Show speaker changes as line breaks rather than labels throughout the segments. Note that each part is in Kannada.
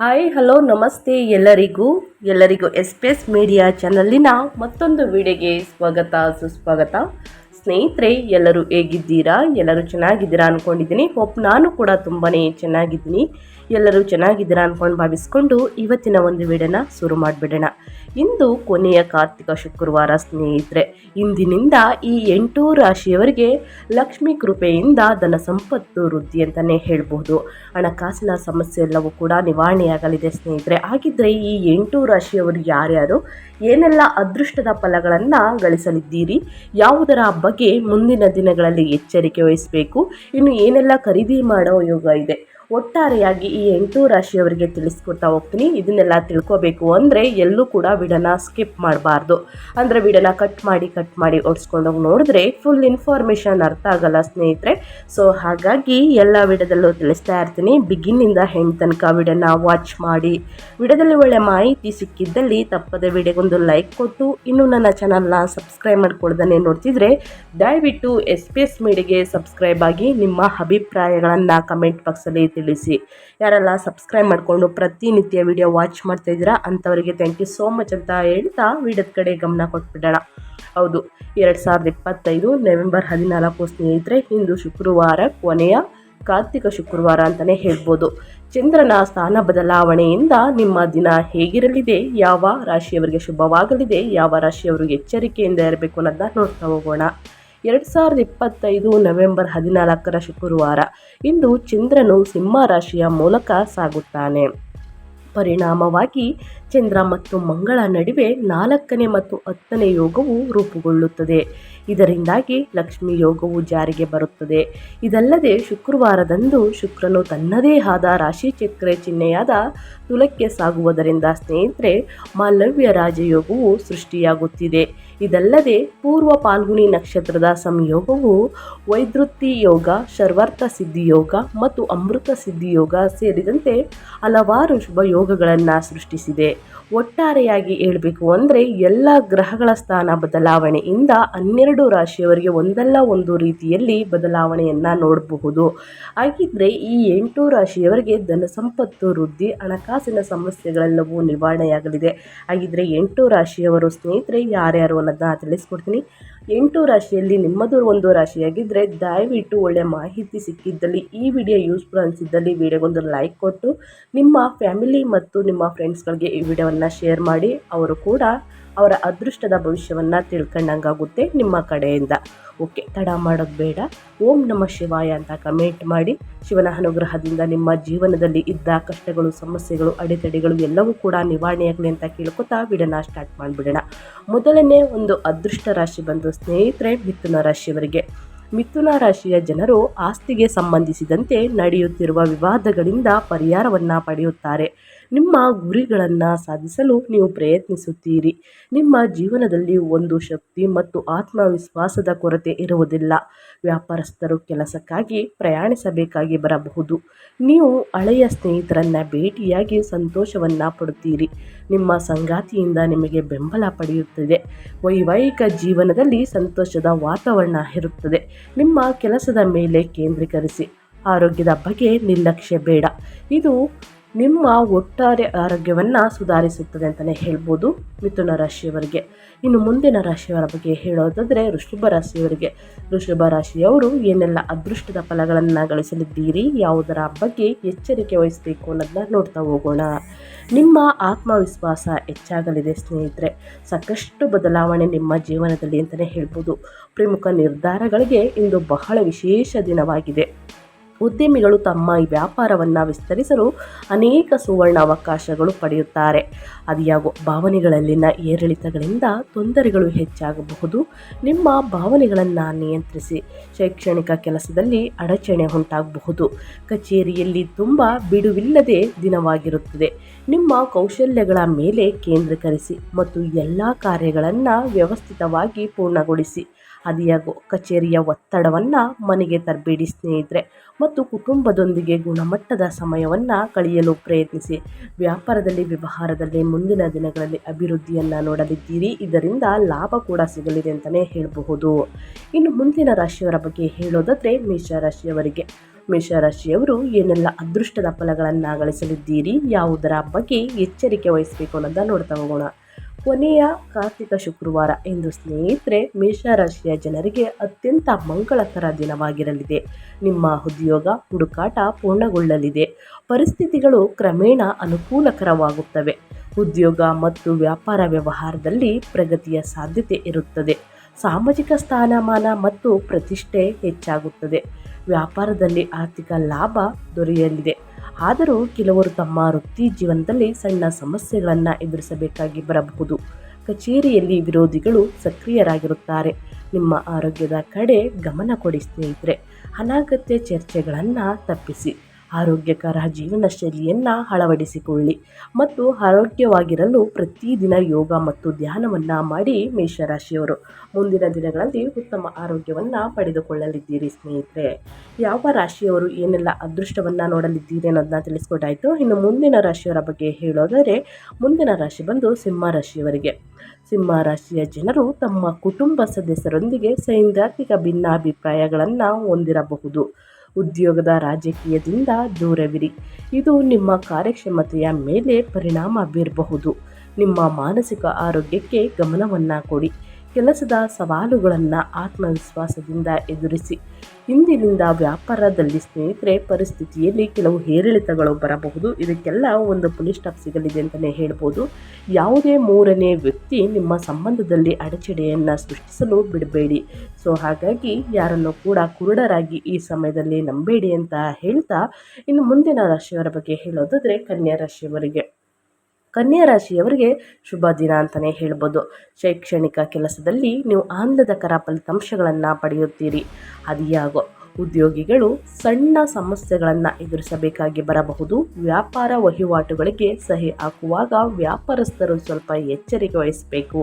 ಹಾಯ್, ಹಲೋ, ನಮಸ್ತೆ ಎಲ್ಲರಿಗೂ. ಎಲ್ಲರಿಗೂ ಎಸ್ ಪಿ ಎಸ್ ಮೀಡಿಯಾ ಚಾನಲ್ಲಿನ ಮತ್ತೊಂದು ವಿಡಿಯೋಗೆ ಸ್ವಾಗತ, ಸುಸ್ವಾಗತ. ಸ್ನೇಹಿತರೆ, ಎಲ್ಲರೂ ಹೇಗಿದ್ದೀರಾ? ಎಲ್ಲರೂ ಚೆನ್ನಾಗಿದ್ದೀರಾ ಅಂದ್ಕೊಂಡಿದ್ದೀನಿ ಹೋಪ್ ನಾನು ಕೂಡ ತುಂಬಾ ಚೆನ್ನಾಗಿದ್ದೀನಿ. ಎಲ್ಲರೂ ಚೆನ್ನಾಗಿದ್ದೀರಾ ಅಂದ್ಕೊಂಡು ಭಾವಿಸ್ಕೊಂಡು ಇವತ್ತಿನ ಒಂದು ವಿಡಿಯೋನ ಶುರು ಮಾಡಿಬಿಡೋಣ. ಇಂದು ಕೊನೆಯ ಕಾರ್ತಿಕ ಶುಕ್ರವಾರ ಸ್ನೇಹಿತರೆ, ಇಂದಿನಿಂದ ಈ ಎಂಟು ರಾಶಿಯವರಿಗೆ ಲಕ್ಷ್ಮಿ ಕೃಪೆಯಿಂದ ಧನ ಸಂಪತ್ತು ವೃದ್ಧಿ ಅಂತಲೇ ಹೇಳ್ಬೋದು. ಹಣಕಾಸಿನ ಸಮಸ್ಯೆ ಎಲ್ಲವೂ ಕೂಡ ನಿವಾರಣೆಯಾಗಲಿದೆ ಸ್ನೇಹಿತರೆ. ಹಾಗಿದ್ದರೆ ಈ ಎಂಟು ರಾಶಿಯವರು ಯಾರ್ಯಾರು? ಏನೆಲ್ಲ ಅದೃಷ್ಟದ ಫಲಗಳನ್ನು ಗಳಿಸಲಿದ್ದೀರಿ? ಯಾವುದರ ಬಗ್ಗೆ ಮುಂದಿನ ದಿನಗಳಲ್ಲಿ ಎಚ್ಚರಿಕೆ ವಹಿಸಬೇಕು? ಇನ್ನು ಏನೆಲ್ಲ ಖರೀದಿ ಮಾಡೋ ಯೋಗ ಇದೆ? ಒಟ್ಟಾರೆಯಾಗಿ ಈ ಎಂಟು ರಾಶಿಯವರಿಗೆ ತಿಳಿಸ್ಕೊಡ್ತಾ ಹೋಗ್ತೀನಿ. ಇದನ್ನೆಲ್ಲ ತಿಳ್ಕೊಬೇಕು ಅಂದರೆ ಎಲ್ಲೂ ಕೂಡ ವಿಡನ ಸ್ಕಿಪ್ ಮಾಡಬಾರ್ದು. ಅಂದರೆ ವಿಡನ ಕಟ್ ಮಾಡಿ ಕಟ್ ಮಾಡಿ ಓಡಿಸ್ಕೊಂಡೋಗಿ ನೋಡಿದ್ರೆ ಫುಲ್ ಇನ್ಫಾರ್ಮೇಷನ್ ಅರ್ಥ ಆಗಲ್ಲ ಸ್ನೇಹಿತರೆ. ಸೊ ಹಾಗಾಗಿ ಎಲ್ಲ ವಿಡದಲ್ಲೂ ತಿಳಿಸ್ತಾ ಇರ್ತೀನಿ. ಬಿಗಿನ್ನಿಂದ ಹೆಣ್ಣು ತನಕ ವಿಡನ ವಾಚ್ ಮಾಡಿ. ವಿಡದಲ್ಲಿ ಒಳ್ಳೆ ಮಾಹಿತಿ ಸಿಕ್ಕಿದ್ದಲ್ಲಿ ತಪ್ಪದೆ ವಿಡಿಯೋಗೊಂದು ಲೈಕ್ ಕೊಟ್ಟು, ಇನ್ನೂ ನನ್ನ ಚಾನಲ್ನ ಸಬ್ಸ್ಕ್ರೈಬ್ ಮಾಡ್ಕೊಳ್ದೇ ನೋಡ್ತಿದ್ರೆ, ದಯವಿಟ್ಟು ಎಸ್ ಪಿ ಎಸ್ ಮೀಡಿಗೆ ಸಬ್ಸ್ಕ್ರೈಬ್ ಆಗಿ ನಿಮ್ಮ ಅಭಿಪ್ರಾಯಗಳನ್ನು ಕಮೆಂಟ್ ಬಾಕ್ಸಲ್ಲಿ ತಿಳಿಸಿ. ಯಾರೆಲ್ಲ ಸಬ್ಸ್ಕ್ರೈಬ್ ಮಾಡಿಕೊಂಡು ಪ್ರತಿನಿತ್ಯ ವಿಡಿಯೋ ವಾಚ್ ಮಾಡ್ತಾ ಇದ್ದೀರಾ, ಅಂಥವರಿಗೆ ಥ್ಯಾಂಕ್ ಯು ಸೋ ಮಚ್ ಅಂತ ಹೇಳ್ತಾ ವಿಡಿಯೋದ ಕಡೆ ಗಮನ ಕೊಟ್ಬಿಡೋಣ. ಹೌದು, ಎರಡು ಸಾವಿರದ ಇಪ್ಪತ್ತೈದು ನವೆಂಬರ್ ಹದಿನಾಲ್ಕು ಸ್ನೇಹಿತರೆ, ಇಂದು ಶುಕ್ರವಾರ, ಕೊನೆಯ ಕಾರ್ತಿಕ ಶುಕ್ರವಾರ ಅಂತಲೇ ಹೇಳ್ಬೋದು. ಚಂದ್ರನ ಸ್ಥಾನ ಬದಲಾವಣೆಯಿಂದ ನಿಮ್ಮ ದಿನ ಹೇಗಿರಲಿದೆ, ಯಾವ ರಾಶಿಯವರಿಗೆ ಶುಭವಾಗಲಿದೆ, ಯಾವ ರಾಶಿಯವರಿಗೆ ಎಚ್ಚರಿಕೆಯಿಂದ ಇರಬೇಕು ಅನ್ನೋದನ್ನ ನೋಡ್ತಾ ಹೋಗೋಣ. ಎರಡು ಸಾವಿರದ ಇಪ್ಪತ್ತೈದು ನವೆಂಬರ್ ಹದಿನಾಲ್ಕರ ಶುಕ್ರವಾರ ಇಂದು ಚಂದ್ರನು ಸಿಂಹ ರಾಶಿಯ ಮೂಲಕ ಸಾಗುತ್ತಾನೆ. ಪರಿಣಾಮವಾಗಿ ಚಂದ್ರ ಮತ್ತು ಮಂಗಳ ನಡುವೆ ನಾಲ್ಕನೇ ಮತ್ತು ಹತ್ತನೇ ಯೋಗವು ರೂಪುಗೊಳ್ಳುತ್ತದೆ. ಇದರಿಂದಾಗಿ ಲಕ್ಷ್ಮಿ ಯೋಗವು ಜಾರಿಗೆ ಬರುತ್ತದೆ. ಇದಲ್ಲದೆ ಶುಕ್ರವಾರದಂದು ಶುಕ್ರನು ತನ್ನದೇ ಆದ ರಾಶಿ ಚಕ್ರ ಚಿಹ್ನೆಯಾದ ತುಲಕ್ಕೆ ಸಾಗುವುದರಿಂದ ಸ್ನೇಹಿತರೆ ಮಾಲವ್ಯ ರಾಜಯೋಗವು ಸೃಷ್ಟಿಯಾಗುತ್ತಿದೆ. ಇದಲ್ಲದೆ ಪೂರ್ವ ಪಾಲ್ಗುಣಿ ನಕ್ಷತ್ರದ ಸಂಯೋಗವು ವೈದೃತ್ತಿ ಯೋಗ, ಶರ್ವಾರ್ಥ ಸಿದ್ಧಿ ಯೋಗ ಮತ್ತು ಅಮೃತ ಸಿದ್ಧಿಯೋಗ ಸೇರಿದಂತೆ ಹಲವಾರು ಶುಭ ಯೋಗಗಳನ್ನು ಸೃಷ್ಟಿಸಿದೆ. ಒಟ್ಟಾರೆಯಾಗಿ ಹೇಳಬೇಕು ಅಂದರೆ ಎಲ್ಲ ಗ್ರಹಗಳ ಸ್ಥಾನ ಬದಲಾವಣೆಯಿಂದ ಹನ್ನೆರಡು ರಾಶಿಯವರಿಗೆ ಒಂದಲ್ಲ ಒಂದು ರೀತಿಯಲ್ಲಿ ಬದಲಾವಣೆಯನ್ನು ನೋಡಬಹುದು. ಹಾಗಿದ್ರೆ ಈ ಎಂಟು ರಾಶಿಯವರಿಗೆ ಧನ ಸಂಪತ್ತು, ವೃದ್ಧಿ, ಹಣಕಾಸಿನ ಸಮಸ್ಯೆಗಳೆಲ್ಲವೂ ನಿವಾರಣೆಯಾಗಲಿದೆ. ಹಾಗಿದ್ರೆ ಎಂಟು ರಾಶಿಯವರು ಸ್ನೇಹಿತರೆ, ಯಾರ್ಯಾರು ಅನ್ನೋದನ್ನ ತಿಳಿಸ್ಕೊಡ್ತೀನಿ. ಎಂಟು ರಾಶಿಯಲ್ಲಿ ನಿಮ್ಮದು ಒಂದು ರಾಶಿಯಾಗಿದ್ದರೆ ದಯವಿಟ್ಟು ಒಳ್ಳೆಯ ಮಾಹಿತಿ ಸಿಕ್ಕಿದ್ದಲ್ಲಿ, ಈ ವಿಡಿಯೋ ಯೂಸ್ಫುಲ್ ಅನಿಸಿದ್ದಲ್ಲಿ ವಿಡಿಯೋಗೊಂದು ಲೈಕ್ ಕೊಟ್ಟು ನಿಮ್ಮ ಫ್ಯಾಮಿಲಿ ಮತ್ತು ನಿಮ್ಮ ಫ್ರೆಂಡ್ಸ್ಗಳಿಗೆ ಈ ವಿಡಿಯೋವನ್ನು ಶೇರ್ ಮಾಡಿ, ಅವರು ಕೂಡ ಅವರ ಅದೃಷ್ಟದ ಭವಿಷ್ಯವನ್ನು ತಿಳ್ಕೊಂಡಂಗಾಗುತ್ತೆ ನಿಮ್ಮ ಕಡೆಯಿಂದ. ಓಕೆ, ತಡ ಮಾಡೋದು ಬೇಡ. ಓಂ ನಮ ಶಿವಾಯ ಅಂತ ಕಮೆಂಟ್ ಮಾಡಿ. ಶಿವನ ಅನುಗ್ರಹದಿಂದ ನಿಮ್ಮ ಜೀವನದಲ್ಲಿ ಇದ್ದ ಕಷ್ಟಗಳು, ಸಮಸ್ಯೆಗಳು, ಅಡೆತಡೆಗಳು ಎಲ್ಲವೂ ಕೂಡ ನಿವಾರಣೆಯಾಗಲಿ ಅಂತ ಕೇಳ್ಕೊತಾ ಬಿಡೋಣ ಸ್ಟಾರ್ಟ್ ಮಾಡಿಬಿಡೋಣ. ಮೊದಲನೇ ಒಂದು ಅದೃಷ್ಟ ರಾಶಿ ಬಂದು ಸ್ನೇಹಿತರೆ, ಮಿಥುನ ರಾಶಿಯವರಿಗೆ. ಮಿಥುನ ರಾಶಿಯ ಜನರು ಆಸ್ತಿಗೆ ಸಂಬಂಧಿಸಿದಂತೆ ನಡೆಯುತ್ತಿರುವ ವಿವಾದಗಳಿಂದ ಪರಿಹಾರವನ್ನು ಪಡೆಯುತ್ತಾರೆ. ನಿಮ್ಮ ಗುರಿಗಳನ್ನು ಸಾಧಿಸಲು ನೀವು ಪ್ರಯತ್ನಿಸುತ್ತೀರಿ. ನಿಮ್ಮ ಜೀವನದಲ್ಲಿ ಒಂದು ಶಕ್ತಿ ಮತ್ತು ಆತ್ಮವಿಶ್ವಾಸದ ಕೊರತೆ ಇರುವುದಿಲ್ಲ. ವ್ಯಾಪಾರಸ್ಥರು ಕೆಲಸಕ್ಕಾಗಿ ಪ್ರಯಾಣಿಸಬೇಕಾಗಿ ಬರಬಹುದು. ನೀವು ಹಳೆಯ ಸ್ನೇಹಿತರನ್ನು ಭೇಟಿಯಾಗಿ ಸಂತೋಷವನ್ನು ಪಡುತ್ತೀರಿ. ನಿಮ್ಮ ಸಂಗಾತಿಯಿಂದ ನಿಮಗೆ ಬೆಂಬಲ ಪಡೆಯುತ್ತದೆ. ವೈವಾಹಿಕ ಜೀವನದಲ್ಲಿ ಸಂತೋಷದ ವಾತಾವರಣ ಇರುತ್ತದೆ. ನಿಮ್ಮ ಕೆಲಸದ ಮೇಲೆ ಕೇಂದ್ರೀಕರಿಸಿ. ಆರೋಗ್ಯದ ಬಗ್ಗೆ ನಿರ್ಲಕ್ಷ್ಯ ಬೇಡ. ಇದು ನಿಮ್ಮ ಒಟ್ಟಾರೆ ಆರೋಗ್ಯವನ್ನು ಸುಧಾರಿಸುತ್ತದೆ ಅಂತಲೇ ಹೇಳ್ಬೋದು ಮಿಥುನ ರಾಶಿಯವರಿಗೆ. ಇನ್ನು ಮುಂದಿನ ರಾಶಿಯವರ ಬಗ್ಗೆ ಹೇಳೋದಾದರೆ ವೃಷಭ ರಾಶಿಯವರಿಗೆ. ವೃಷಭ ರಾಶಿಯವರು ಏನೆಲ್ಲ ಅದೃಷ್ಟದ ಫಲಗಳನ್ನು ಗಳಿಸಲಿದ್ದೀರಿ, ಯಾವುದರ ಬಗ್ಗೆ ಎಚ್ಚರಿಕೆ ವಹಿಸಬೇಕು ಅನ್ನೋದನ್ನ ನೋಡ್ತಾ ಹೋಗೋಣ. ನಿಮ್ಮ ಆತ್ಮವಿಶ್ವಾಸ ಹೆಚ್ಚಾಗಲಿದೆ ಸ್ನೇಹಿತರೆ. ಸಾಕಷ್ಟು ಬದಲಾವಣೆ ನಿಮ್ಮ ಜೀವನದಲ್ಲಿ ಅಂತಲೇ ಹೇಳ್ಬೋದು. ಪ್ರಮುಖ ನಿರ್ಧಾರಗಳಿಗೆ ಇಂದು ಬಹಳ ವಿಶೇಷ ದಿನವಾಗಿದೆ. ಉದ್ಯಮಿಗಳು ತಮ್ಮ ಈ ವ್ಯಾಪಾರವನ್ನು ವಿಸ್ತರಿಸಲು ಅನೇಕ ಸುವರ್ಣ ಅವಕಾಶಗಳು ಪಡೆಯುತ್ತಾರೆ. ಅದಿಯಾಗೋ ಭಾವನೆಗಳಲ್ಲಿನ ಏರಿಳಿತಗಳಿಂದ ತೊಂದರೆಗಳು ಹೆಚ್ಚಾಗಬಹುದು. ನಿಮ್ಮ ಭಾವನೆಗಳನ್ನು ನಿಯಂತ್ರಿಸಿ ಶೈಕ್ಷಣಿಕ ಕೆಲಸದಲ್ಲಿ ಅಡಚಣೆ ಉಂಟಾಗಬಹುದು. ಕಚೇರಿಯಲ್ಲಿ ತುಂಬ ಬಿಡುವಿಲ್ಲದೆ ದಿನವಾಗಿರುತ್ತದೆ. ನಿಮ್ಮ ಕೌಶಲ್ಯಗಳ ಮೇಲೆ ಕೇಂದ್ರೀಕರಿಸಿ ಮತ್ತು ಎಲ್ಲ ಕಾರ್ಯಗಳನ್ನು ವ್ಯವಸ್ಥಿತವಾಗಿ ಪೂರ್ಣಗೊಳಿಸಿ. ಆದಿಯಾಗೋ ಕಚೇರಿಯ ಒತ್ತಡವನ್ನು ಮನೆಗೆ ತರಬೇಡಿ ಸ್ನೇಹಿತರೆ ಮತ್ತು ಕುಟುಂಬದೊಂದಿಗೆ ಗುಣಮಟ್ಟದ ಸಮಯವನ್ನು ಕಳೆಯಲು ಪ್ರಯತ್ನಿಸಿ. ವ್ಯಾಪಾರದಲ್ಲಿ, ವ್ಯವಹಾರದಲ್ಲಿ ಮುಂದಿನ ದಿನಗಳಲ್ಲಿ ಅಭಿವೃದ್ಧಿಯನ್ನು ನೋಡಲಿದ್ದೀರಿ. ಇದರಿಂದ ಲಾಭ ಕೂಡ ಸಿಗಲಿದೆ ಅಂತಲೇ ಹೇಳಬಹುದು. ಇನ್ನು ಮುಂದಿನ ರಾಶಿಯವರ ಬಗ್ಗೆ ಹೇಳೋದಾದರೆ ಮೇಷರಾಶಿಯವರಿಗೆ ಮೇಷರಾಶಿಯವರು ಏನೆಲ್ಲ ಅದೃಷ್ಟದ ಫಲಗಳನ್ನು ಗಳಿಸಲಿದ್ದೀರಿ, ಯಾವುದರ ಬಗ್ಗೆ ಎಚ್ಚರಿಕೆ ವಹಿಸಬೇಕು ಅನ್ನೋದನ್ನು ನೋಡ್ತಾ ಹೋಗೋಣ. ಕೊನೆಯ ಕಾರ್ತಿಕ ಶುಕ್ರವಾರ ಎಂದು ಸ್ನೇಹಿತರೆ ಮೇಷರಾಶಿಯ ಜನರಿಗೆ ಅತ್ಯಂತ ಮಂಗಳಕರ ದಿನವಾಗಿರಲಿದೆ. ನಿಮ್ಮ ಉದ್ಯೋಗ ಹುಡುಕಾಟ ಪೂರ್ಣಗೊಳ್ಳಲಿದೆ. ಪರಿಸ್ಥಿತಿಗಳು ಕ್ರಮೇಣ ಅನುಕೂಲಕರವಾಗುತ್ತವೆ. ಉದ್ಯೋಗ ಮತ್ತು ವ್ಯಾಪಾರ ವ್ಯವಹಾರದಲ್ಲಿ ಪ್ರಗತಿಯ ಸಾಧ್ಯತೆ ಇರುತ್ತದೆ. ಸಾಮಾಜಿಕ ಸ್ಥಾನಮಾನ ಮತ್ತು ಪ್ರತಿಷ್ಠೆ ಹೆಚ್ಚಾಗುತ್ತದೆ. ವ್ಯಾಪಾರದಲ್ಲಿ ಆರ್ಥಿಕ ಲಾಭ ದೊರೆಯಲಿದೆ. ಆದರೂ ಕೆಲವರು ತಮ್ಮ ವೃತ್ತಿ ಜೀವನದಲ್ಲಿ ಸಣ್ಣ ಸಮಸ್ಯೆಗಳನ್ನು ಎದುರಿಸಬೇಕಾಗಿ ಬರಬಹುದು ಕಚೇರಿಯಲ್ಲಿ ವಿರೋಧಿಗಳು ಸಕ್ರಿಯರಾಗಿರುತ್ತಾರೆ. ನಿಮ್ಮ ಆರೋಗ್ಯದ ಕಡೆ ಗಮನ ಕೊಡಿ ಸ್ನೇಹಿತರೆ. ಅನಾಗತ್ಯ ಚರ್ಚೆಗಳನ್ನು ತಪ್ಪಿಸಿ. ಆರೋಗ್ಯಕರ ಜೀವನ ಶೈಲಿಯನ್ನು ಅಳವಡಿಸಿಕೊಳ್ಳಿ ಮತ್ತು ಆರೋಗ್ಯವಾಗಿರಲು ಪ್ರತಿದಿನ ಯೋಗ ಮತ್ತು ಧ್ಯಾನವನ್ನು ಮಾಡಿ ಮೇಷರಾಶಿಯವರು. ಮುಂದಿನ ದಿನಗಳಲ್ಲಿ ಉತ್ತಮ ಆರೋಗ್ಯವನ್ನು ಪಡೆದುಕೊಳ್ಳಲಿದ್ದೀರಿ ಸ್ನೇಹಿತರೆ. ಯಾವ ರಾಶಿಯವರು ಏನೆಲ್ಲ ಅದೃಷ್ಟವನ್ನು ನೋಡಲಿದ್ದೀರಿ ಅನ್ನೋದನ್ನ ತಿಳಿಸ್ಕೊಟ್ಟಾಯಿತು. ಇನ್ನು ಮುಂದಿನ ರಾಶಿಯವರ ಬಗ್ಗೆ ಹೇಳೋದಾದರೆ, ಮುಂದಿನ ರಾಶಿ ಬಂದು ಸಿಂಹ ರಾಶಿಯವರಿಗೆ. ಸಿಂಹ ರಾಶಿಯ ಜನರು ತಮ್ಮ ಕುಟುಂಬ ಸದಸ್ಯರೊಂದಿಗೆ ಸೈದ್ಧಾಂತಿಕ ಭಿನ್ನಾಭಿಪ್ರಾಯಗಳನ್ನು ಹೊಂದಿರಬಹುದು. ಉದ್ಯೋಗದ ರಾಜಕೀಯದಿಂದ ದೂರವಿರಿ. ಇದು ನಿಮ್ಮ ಕಾರ್ಯಕ್ಷಮತೆಯ ಮೇಲೆ ಪರಿಣಾಮ ಬೀರಬಹುದು. ನಿಮ್ಮ ಮಾನಸಿಕ ಆರೋಗ್ಯಕ್ಕೆ ಗಮನವನ್ನು ಕೊಡಿ. ಕೆಲಸದ ಸವಾಲುಗಳನ್ನು ಆತ್ಮವಿಶ್ವಾಸದಿಂದ ಎದುರಿಸಿ. ಇಂದಿನಿಂದ ವ್ಯಾಪಾರದಲ್ಲಿ ಸ್ನೇಹಿತರೆ, ಪರಿಸ್ಥಿತಿಯಲ್ಲಿ ಕೆಲವು ಏರಿಳಿತಗಳು ಬರಬಹುದು. ಇದಕ್ಕೆಲ್ಲ ಒಂದು ಪುಲಿ ಸ್ಟಾಪ್ ಸಿಗಲಿದೆ ಅಂತಲೇ ಹೇಳ್ಬೋದು. ಯಾವುದೇ ಮೂರನೇ ವ್ಯಕ್ತಿ ನಿಮ್ಮ ಸಂಬಂಧದಲ್ಲಿ ಅಡಚಣೆಯನ್ನು ಸೃಷ್ಟಿಸಲು ಬಿಡಬೇಡಿ. ಸೊ, ಹಾಗಾಗಿ ಯಾರನ್ನು ಕೂಡ ಕುರುಡರಾಗಿ ಈ ಸಮಯದಲ್ಲಿ ನಂಬೇಡಿ ಅಂತ ಹೇಳ್ತಾ ಇನ್ನು ಮುಂದಿನ ರಾಶಿಯವರ ಬಗ್ಗೆ ಹೇಳೋದಾದರೆ ಕನ್ಯಾ ರಾಶಿಯವರಿಗೆ. ಕನ್ಯಾ ರಾಶಿಯವರಿಗೆ ಶುಭ ದಿನ ಅಂತಲೇ ಹೇಳ್ಬೋದು. ಶೈಕ್ಷಣಿಕ ಕೆಲಸದಲ್ಲಿ ನೀವು ಆನಂದಕರ ಫಲಿತಾಂಶಗಳನ್ನು ಪಡೆಯುತ್ತೀರಿ. ಅದಿಯಾಗೋ ಉದ್ಯೋಗಿಗಳು ಸಣ್ಣ ಸಮಸ್ಯೆಗಳನ್ನು ಎದುರಿಸಬೇಕಾಗಿ ಬರಬಹುದು. ವ್ಯಾಪಾರ ವಹಿವಾಟುಗಳಿಗೆ ಸಹಿ ಹಾಕುವಾಗ ವ್ಯಾಪಾರಸ್ಥರು ಸ್ವಲ್ಪ ಎಚ್ಚರಿಕೆ ವಹಿಸಬೇಕು.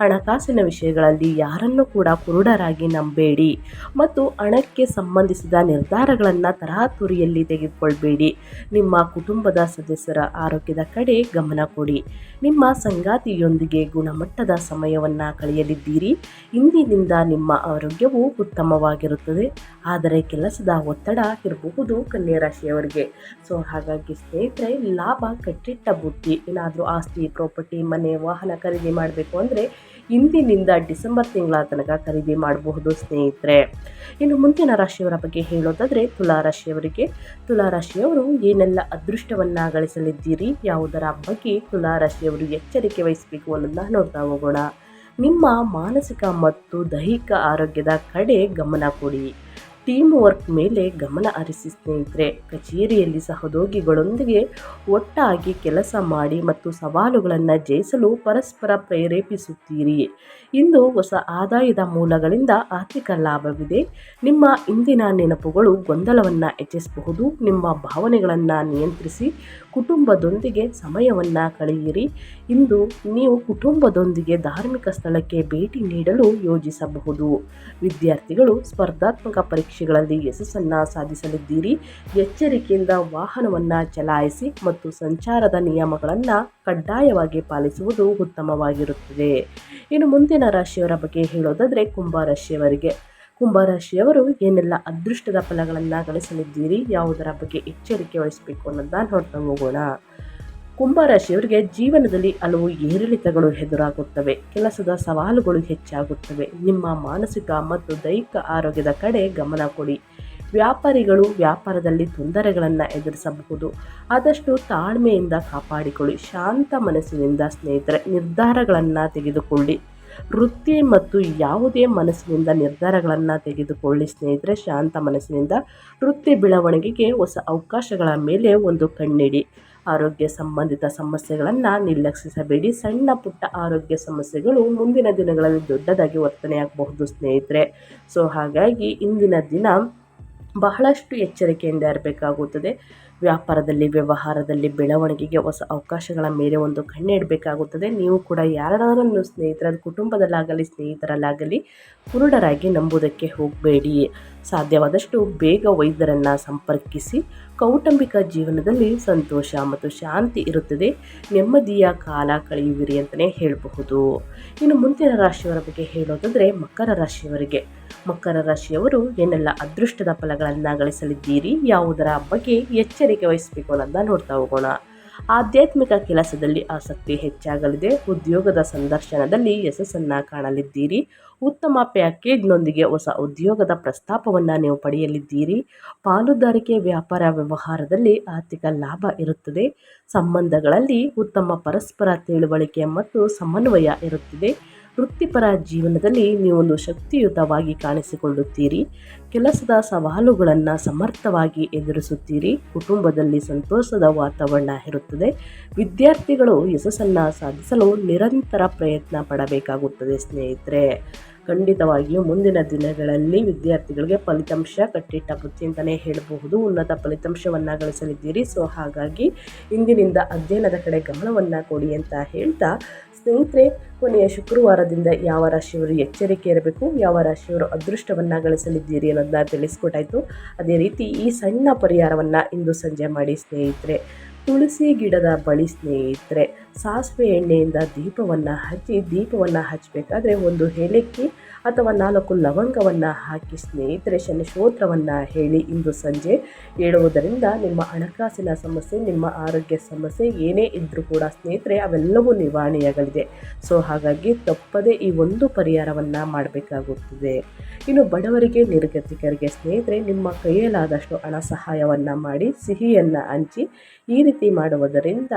ಹಣಕಾಸಿನ ವಿಷಯಗಳಲ್ಲಿ ಯಾರನ್ನು ಕೂಡ ಕುರುಡರಾಗಿ ನಂಬೇಡಿ ಮತ್ತು ಹಣಕ್ಕೆ ಸಂಬಂಧಿಸಿದ ನಿರ್ಧಾರಗಳನ್ನು ತರಾತುರಿಯಲ್ಲಿ ತೆಗೆದುಕೊಳ್ಬೇಡಿ. ನಿಮ್ಮ ಕುಟುಂಬದ ಸದಸ್ಯರ ಆರೋಗ್ಯದ ಕಡೆ ಗಮನ ಕೊಡಿ. ನಿಮ್ಮ ಸಂಗಾತಿಯೊಂದಿಗೆ ಗುಣಮಟ್ಟದ ಸಮಯವನ್ನು ಕಳೆಯಲಿದ್ದೀರಿ. ಇಂದಿನಿಂದ ನಿಮ್ಮ ಆರೋಗ್ಯವು ಉತ್ತಮವಾಗಿರುತ್ತದೆ. ಆದರೆ ಕೆಲಸದ ಒತ್ತಡ ಇರಬಹುದು ರಾಶಿಯವರಿಗೆ ಸೊ, ಹಾಗಾಗಿ ಸ್ನೇಹಿತರೆ, ಲಾಭ, ಕಟ್ಟಿಟ್ಟ ಬುದ್ಧಿ, ಏನಾದರೂ ಆಸ್ತಿ, ಪ್ರಾಪರ್ಟಿ, ಮನೆ, ವಾಹನ ಖರೀದಿ ಮಾಡಬೇಕು ಅಂದರೆ ಇಂದಿನಿಂದ ಡಿಸೆಂಬರ್ ತಿಂಗಳ ತನಕ ಖರೀದಿ ಮಾಡಬಹುದು, ಸ್ನೇಹಿತರೆ. ಇನ್ನು ಮುಂದಿನ ರಾಶಿಯವರ ಬಗ್ಗೆ ಹೇಳೋದಾದರೆ ತುಲಾ ರಾಶಿಯವರಿಗೆ. ತುಲಾ ರಾಶಿಯವರು ಏನೆಲ್ಲ ಅದೃಷ್ಟವನ್ನು ಗಳಿಸಲಿದ್ದೀರಿ, ಯಾವುದರ ಬಗ್ಗೆ ತುಲಾ ರಾಶಿಯವರು ಎಚ್ಚರಿಕೆ ವಹಿಸಬೇಕು ಅನ್ನೋದನ್ನ ನೋಡ್ತಾ ಹೋಗೋಣ. ನಿಮ್ಮ ಮಾನಸಿಕ ಮತ್ತು ದೈಹಿಕ ಆರೋಗ್ಯದ ಕಡೆ ಗಮನ ಕೊಡಿ. ಟೀಮ್ ವರ್ಕ್ ಮೇಲೆ ಗಮನ ಹರಿಸಿ ಸ್ನೇಹಿತರೆ, ಕಚೇರಿಯಲ್ಲಿ ಸಹೋದ್ಯೋಗಿಗಳೊಂದಿಗೆ ಒಟ್ಟಾಗಿ ಕೆಲಸ ಮಾಡಿ ಮತ್ತು ಸವಾಲುಗಳನ್ನು ಜಯಿಸಲು ಪರಸ್ಪರ ಪ್ರೇರೇಪಿಸುತ್ತೀರಿ. ಇಂದು ಹೊಸ ಆದಾಯದ ಮೂಲಗಳಿಂದ ಆರ್ಥಿಕ ಲಾಭವಿದೆ. ನಿಮ್ಮ ಇಂದಿನ ನೆನಪುಗಳು ಗೊಂದಲವನ್ನು ಹೆಚ್ಚಿಸಬಹುದು. ನಿಮ್ಮ ಭಾವನೆಗಳನ್ನು ನಿಯಂತ್ರಿಸಿ ಕುಟುಂಬದೊಂದಿಗೆ ಸಮಯವನ್ನು ಕಳೆಯಿರಿ. ಇಂದು ನೀವು ಕುಟುಂಬದೊಂದಿಗೆ ಧಾರ್ಮಿಕ ಸ್ಥಳಕ್ಕೆ ಭೇಟಿ ನೀಡಲು ಯೋಜಿಸಬಹುದು. ವಿದ್ಯಾರ್ಥಿಗಳು ಸ್ಪರ್ಧಾತ್ಮಕ ಪರೀಕ್ಷೆಗಳಲ್ಲಿ ಯಶಸ್ಸನ್ನು ಸಾಧಿಸಲಿದ್ದೀರಿ. ಎಚ್ಚರಿಕೆಯಿಂದ ವಾಹನವನ್ನು ಚಲಾಯಿಸಿ ಮತ್ತು ಸಂಚಾರದ ನಿಯಮಗಳನ್ನು ಕಡ್ಡಾಯವಾಗಿ ಪಾಲಿಸುವುದು ಉತ್ತಮವಾಗಿರುತ್ತದೆ. ಇನ್ನು ಮುಂದಿನ ರಾಶಿಯವರ ಬಗ್ಗೆ ಹೇಳೋದಾದರೆ ಕುಂಭರಾಶಿಯವರಿಗೆ ಕುಂಭರಾಶಿಯವರು ಏನೆಲ್ಲ ಅದೃಷ್ಟದ ಫಲಗಳನ್ನು ಗಳಿಸಲಿದ್ದೀರಿ, ಯಾವುದರ ಬಗ್ಗೆ ಎಚ್ಚರಿಕೆ ವಹಿಸಬೇಕು ಅನ್ನೋದನ್ನ ನೋಡ್ತಾ ಹೋಗೋಣ. ಕುಂಭರಾಶಿಯವರಿಗೆ ಜೀವನದಲ್ಲಿ ಹಲವು ಏರಿಳಿತಗಳು ಎದುರಾಗುತ್ತವೆ. ಕೆಲಸದ ಸವಾಲುಗಳು ಹೆಚ್ಚಾಗುತ್ತವೆ. ನಿಮ್ಮ ಮಾನಸಿಕ ಮತ್ತು ದೈಹಿಕ ಆರೋಗ್ಯದ ಕಡೆ ಗಮನ ಕೊಡಿ. ವ್ಯಾಪಾರಿಗಳು ವ್ಯಾಪಾರದಲ್ಲಿ ತೊಂದರೆಗಳನ್ನು ಎದುರಿಸಬಹುದು. ಆದಷ್ಟು ತಾಳ್ಮೆಯಿಂದ ಕಾಪಾಡಿಕೊಳ್ಳಿ. ಶಾಂತ ಮನಸ್ಸಿನಿಂದ ಸ್ನೇಹಿತರೆ, ನಿರ್ಧಾರಗಳನ್ನು ತೆಗೆದುಕೊಳ್ಳಿ. ವೃತ್ತಿ ಮತ್ತು ಯಾವುದೇ ಮನಸ್ಸಿನಿಂದ ನಿರ್ಧಾರಗಳನ್ನು ತೆಗೆದುಕೊಳ್ಳಿ ಸ್ನೇಹಿತರೆ. ಶಾಂತ ಮನಸ್ಸಿನಿಂದ ವೃತ್ತಿ ಬೆಳವಣಿಗೆಗೆ ಹೊಸ ಅವಕಾಶಗಳ ಮೇಲೆ ಒಂದು ಕಣ್ಣಿಡಿ. ಆರೋಗ್ಯ ಸಂಬಂಧಿತ ಸಮಸ್ಯೆಗಳನ್ನು ನಿರ್ಲಕ್ಷಿಸಬೇಡಿ. ಸಣ್ಣ ಪುಟ್ಟ ಆರೋಗ್ಯ ಸಮಸ್ಯೆಗಳು ಮುಂದಿನ ದಿನಗಳಲ್ಲಿ ದೊಡ್ಡದಾಗಿ ವರ್ತನೆಯಾಗಬಹುದು ಸ್ನೇಹಿತರೆ. ಸೊ ಹಾಗಾಗಿ ಇಂದಿನ ದಿನ ಬಹಳಷ್ಟು ಎಚ್ಚರಿಕೆಯಿಂದ ಇರಬೇಕಾಗುತ್ತದೆ. ವ್ಯಾಪಾರದಲ್ಲಿ, ವ್ಯವಹಾರದಲ್ಲಿ ಬೆಳವಣಿಗೆಗೆ ಹೊಸ ಅವಕಾಶಗಳ ಮೇಲೆ ಒಂದು ಕಣ್ಣಿಡಬೇಕಾಗುತ್ತದೆ ನೀವು ಕೂಡ ಯಾರಾದರೂ ಸ್ನೇಹಿತರ ಕುಟುಂಬದಲ್ಲಾಗಲಿ, ಸ್ನೇಹಿತರಲ್ಲಾಗಲಿ ಕುರುಡರಾಗಿ ನಂಬುವುದಕ್ಕೆ ಹೋಗಬೇಡಿ. ಸಾಧ್ಯವಾದಷ್ಟು ಬೇಗ ವೈದ್ಯರನ್ನು ಸಂಪರ್ಕಿಸಿ, ಕೌಟುಂಬಿಕ ಜೀವನದಲ್ಲಿ ಸಂತೋಷ ಮತ್ತು ಶಾಂತಿ ಇರುತ್ತದೆ. ನೆಮ್ಮದಿಯ ಕಾಲ ಕಳೆಯುವಿರಿ ಅಂತಲೇ ಹೇಳಬಹುದು. ಇನ್ನು ಮುಂದಿನ ರಾಶಿಯವರ ಬಗ್ಗೆ ಹೇಳೋದಾದರೆ ಮಕರ ರಾಶಿಯವರಿಗೆ. ಮಕರ ರಾಶಿಯವರು ಏನೆಲ್ಲ ಅದೃಷ್ಟದ ಫಲಗಳನ್ನು ಗಳಿಸಲಿದ್ದೀರಿ, ಯಾವುದರ ಬಗ್ಗೆ ಎಚ್ಚರಿಕೆ ವಹಿಸಬೇಕು ಅನ್ನೋದನ್ನ ನೋಡ್ತಾ ಹೋಗೋಣ. ಆಧ್ಯಾತ್ಮಿಕ ಕೆಲಸದಲ್ಲಿ ಆಸಕ್ತಿ ಹೆಚ್ಚಾಗಲಿದೆ. ಉದ್ಯೋಗದ ಸಂದರ್ಶನದಲ್ಲಿ ಯಶಸ್ಸನ್ನು ಕಾಣಲಿದ್ದೀರಿ. ಉತ್ತಮ ಪ್ಯಾಕೇಜ್ನೊಂದಿಗೆ ಹೊಸ ಉದ್ಯೋಗದ ಪ್ರಸ್ತಾಪವನ್ನು ನೀವು ಪಡೆಯಲಿದ್ದೀರಿ. ಪಾಲುದಾರಿಕೆ ವ್ಯಾಪಾರ ವ್ಯವಹಾರದಲ್ಲಿ ಆರ್ಥಿಕ ಲಾಭ ಇರುತ್ತದೆ. ಸಂಬಂಧಗಳಲ್ಲಿ ಉತ್ತಮ ಪರಸ್ಪರ ತಿಳುವಳಿಕೆ ಮತ್ತು ಸಮನ್ವಯ ಇರುತ್ತದೆ. ವೃತ್ತಿಪರ ಜೀವನದಲ್ಲಿ ನೀವೊಂದು ಶಕ್ತಿಯುತವಾಗಿ ಕಾಣಿಸಿಕೊಳ್ಳುತ್ತೀರಿ. ಕೆಲಸದ ಸವಾಲುಗಳನ್ನು ಸಮರ್ಥವಾಗಿ ಎದುರಿಸುತ್ತೀರಿ. ಕುಟುಂಬದಲ್ಲಿ ಸಂತೋಷದ ವಾತಾವರಣ ಇರುತ್ತದೆ. ವಿದ್ಯಾರ್ಥಿಗಳು ಯಶಸ್ಸನ್ನು ಸಾಧಿಸಲು ನಿರಂತರ ಪ್ರಯತ್ನ ಪಡಬೇಕಾಗುತ್ತದೆ ಸ್ನೇಹಿತರೆ. ಖಂಡಿತವಾಗಿಯೂ ಮುಂದಿನ ದಿನಗಳಲ್ಲಿ ವಿದ್ಯಾರ್ಥಿಗಳಿಗೆ ಫಲಿತಾಂಶ ಕಟ್ಟಿಟ್ಟ ಬುತ್ತಿ ಅಂತಲೇ ಹೇಳಬಹುದು. ಉನ್ನತ ಫಲಿತಾಂಶವನ್ನು ಗಳಿಸಲಿದ್ದೀರಿ. ಸೊ, ಹಾಗಾಗಿ ಇಂದಿನಿಂದ ಅಧ್ಯಯನದ ಕಡೆ ಗಮನವನ್ನು ಕೊಡಿ ಅಂತ ಹೇಳ್ತಾ ಸ್ನೇಹಿತರೆ, ಕೊನೆಯ ಶುಕ್ರವಾರದಿಂದ ಯಾವ ರಾಶಿಯವರು ಎಚ್ಚರಿಕೆ ಇರಬೇಕು, ಯಾವ ರಾಶಿಯವರು ಅದೃಷ್ಟವನ್ನು ಗಳಿಸಲಿದ್ದೀರಿ ಅನ್ನೋದನ್ನ ತಿಳಿಸ್ಕೊಟ್ಟಾಯಿತು. ಅದೇ ರೀತಿ ಈ ಸಣ್ಣ ಪರಿಹಾರವನ್ನು ಇಂದು ಸಂಜೆ ಮಾಡಿ ಸ್ನೇಹಿತರೆ. ತುಳಸಿ ಗಿಡದ ಬಳಿ ಸ್ನೇಹಿತರೆ, ಸಾಸಿವೆ ಎಣ್ಣೆಯಿಂದ ದೀಪವನ್ನು ಹಚ್ಚಿ, ದೀಪವನ್ನು ಹಚ್ಚಬೇಕಾದ್ರೆ ಒಂದು ಏಲಕ್ಕಿ ಅಥವಾ ನಾಲ್ಕು ಲವಂಗವನ್ನು ಹಾಕಿ ಸ್ನೇಹಿತರೆ ಶನಿ ಸ್ತೋತ್ರವನ್ನು ಹೇಳಿ ಇಂದು ಸಂಜೆ ಹೇಳುವುದರಿಂದ ನಿಮ್ಮ ಹಣಕಾಸಿನ ಸಮಸ್ಯೆ, ನಿಮ್ಮ ಆರೋಗ್ಯ ಸಮಸ್ಯೆ ಏನೇ ಇದ್ದರೂ ಕೂಡ ಸ್ನೇಹಿತರೆ ಅವೆಲ್ಲವೂ ನಿವಾರಣೆಯಾಗಲಿದೆ. ಸೊ, ಹಾಗಾಗಿ ತಪ್ಪದೇ ಈ ಒಂದು ಪರಿಹಾರವನ್ನು ಮಾಡಬೇಕಾಗುತ್ತದೆ. ಇನ್ನು ಬಡವರಿಗೆ, ನಿರ್ಗತಿಕರಿಗೆ ಸ್ನೇಹಿತರೆ ನಿಮ್ಮ ಕೈಯಲ್ಲಾದಷ್ಟು ಹಣ ಸಹಾಯವನ್ನು ಮಾಡಿ ಸಿಹಿಯನ್ನು ಹಂಚಿ ಈ ರೀತಿ ಮಾಡುವುದರಿಂದ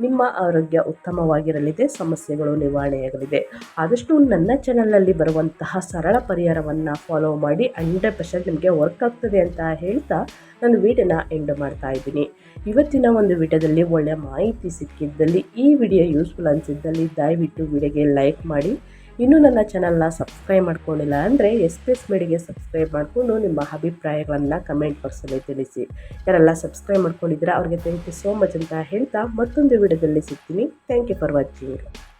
ನಿಮ್ಮ ಆರೋಗ್ಯ ಉತ್ತಮವಾಗಿರಲಿದೆ, ಸಮಸ್ಯೆಗಳು ನಿವಾರಣೆಯಾಗಲಿದೆ. ಆದಷ್ಟು ನನ್ನ ಚಾನಲ್ನಲ್ಲಿ ಬರುವಂತಹ ಸರಳ ಪರಿಹಾರವನ್ನು ಫಾಲೋ ಮಾಡಿ ಹಂಡ್ರೆಡ್ ಪರ್ಸೆಂಟ್ ನಿಮಗೆ ವರ್ಕ್ ಆಗ್ತದೆ ಅಂತ ಹೇಳ್ತಾ ನಾನು ವಿಡಿಯೋನ ಎಂಡ್ ಮಾಡ್ತಾ ಇದ್ದೀನಿ. ಇವತ್ತಿನ ಒಂದು ವಿಡಿಯೋದಲ್ಲಿ ಒಳ್ಳೆಯ ಮಾಹಿತಿ ಸಿಕ್ಕಿದ್ದಲ್ಲಿ ಈ ವಿಡಿಯೋ ಯೂಸ್ಫುಲ್ ಅನಿಸಿದ್ದಲ್ಲಿ ದಯವಿಟ್ಟು ವಿಡಿಯೋಗೆ ಲೈಕ್ ಮಾಡಿ. ಇನ್ನೂ ನನ್ನ ಚಾನಲ್ನ ಸಬ್ಸ್ಕ್ರೈಬ್ ಮಾಡ್ಕೊಂಡಿಲ್ಲ ಅಂದರೆ ಎಸ್ ಪಿ ಎಸ್ ಮೇಡಿಗೆ ಸಬ್ಸ್ಕ್ರೈಬ್ ಮಾಡಿಕೊಂಡು ನಿಮ್ಮ ಅಭಿಪ್ರಾಯಗಳನ್ನು ಕಮೆಂಟ್ ಬಾಕ್ಸಲ್ಲಿ ತಿಳಿಸಿ. ಯಾರೆಲ್ಲ ಸಬ್ಸ್ಕ್ರೈಬ್ ಮಾಡ್ಕೊಂಡಿದ್ದೀರಾ ಅವ್ರಿಗೆ ಥ್ಯಾಂಕ್ ಯು ಸೋ ಮಚ್ ಅಂತ ಹೇಳ್ತಾ ಮತ್ತೊಂದು ವಿಡಿಯೋದಲ್ಲಿ ಸಿಗ್ತೀನಿ. Thank you for watching